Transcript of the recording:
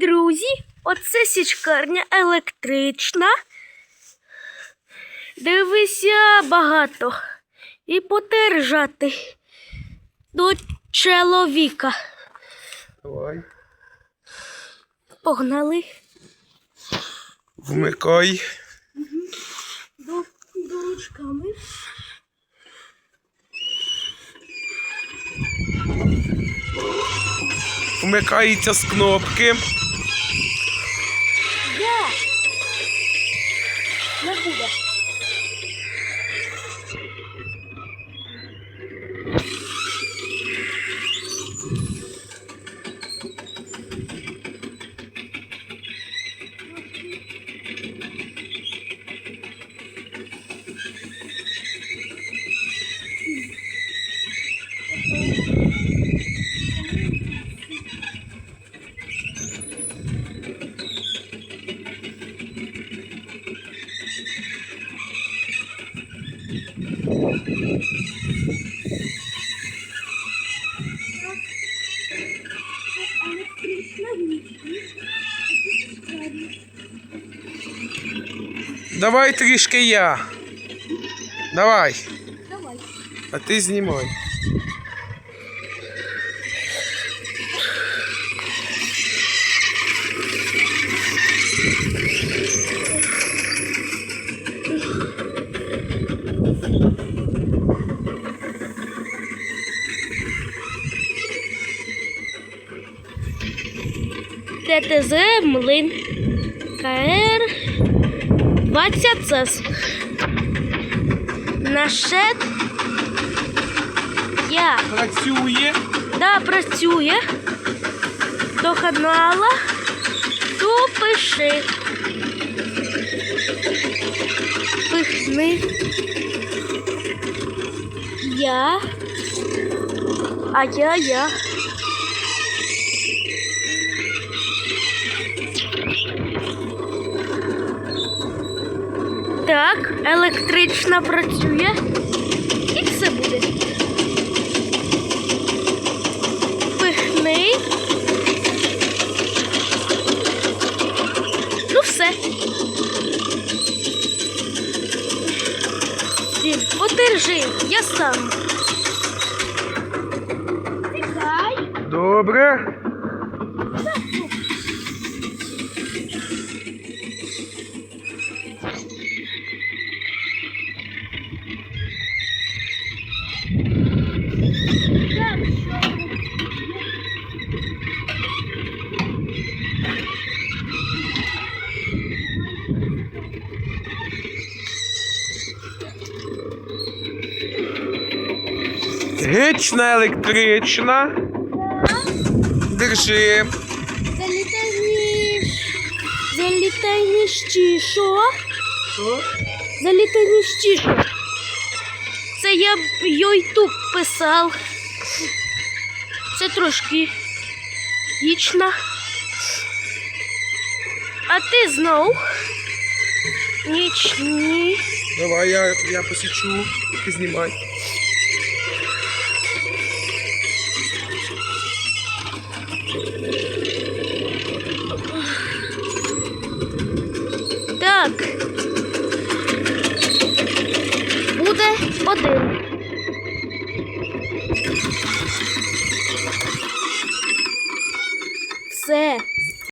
Друзі, оце січкарня електрична. Дивися багато і подержати до чоловіка. Давай. Погнали Вмикай. до, до ручками. Вмикається з кнопки. Де? Не буде. Давай трішки я. Давай. Давай. А ти знімай. ТТЗ Млин КР 20 ЦЕС. Нашет я Працює. да, працює до канала. То пиши. Пихни. Я. А я я. Електрична працює. І все буде. Пихни. Ну все. Дім, подержи, я сам. Добре. Гечна електрична. Держи. Залітай ніж. Залітай ніж що? Що? Залітай ніж? Це я Ютуб писав. Це трошки гічно. А ти знов? Нічні. Давай я, я посічу. Ти знімай. Так. Буде один. Все.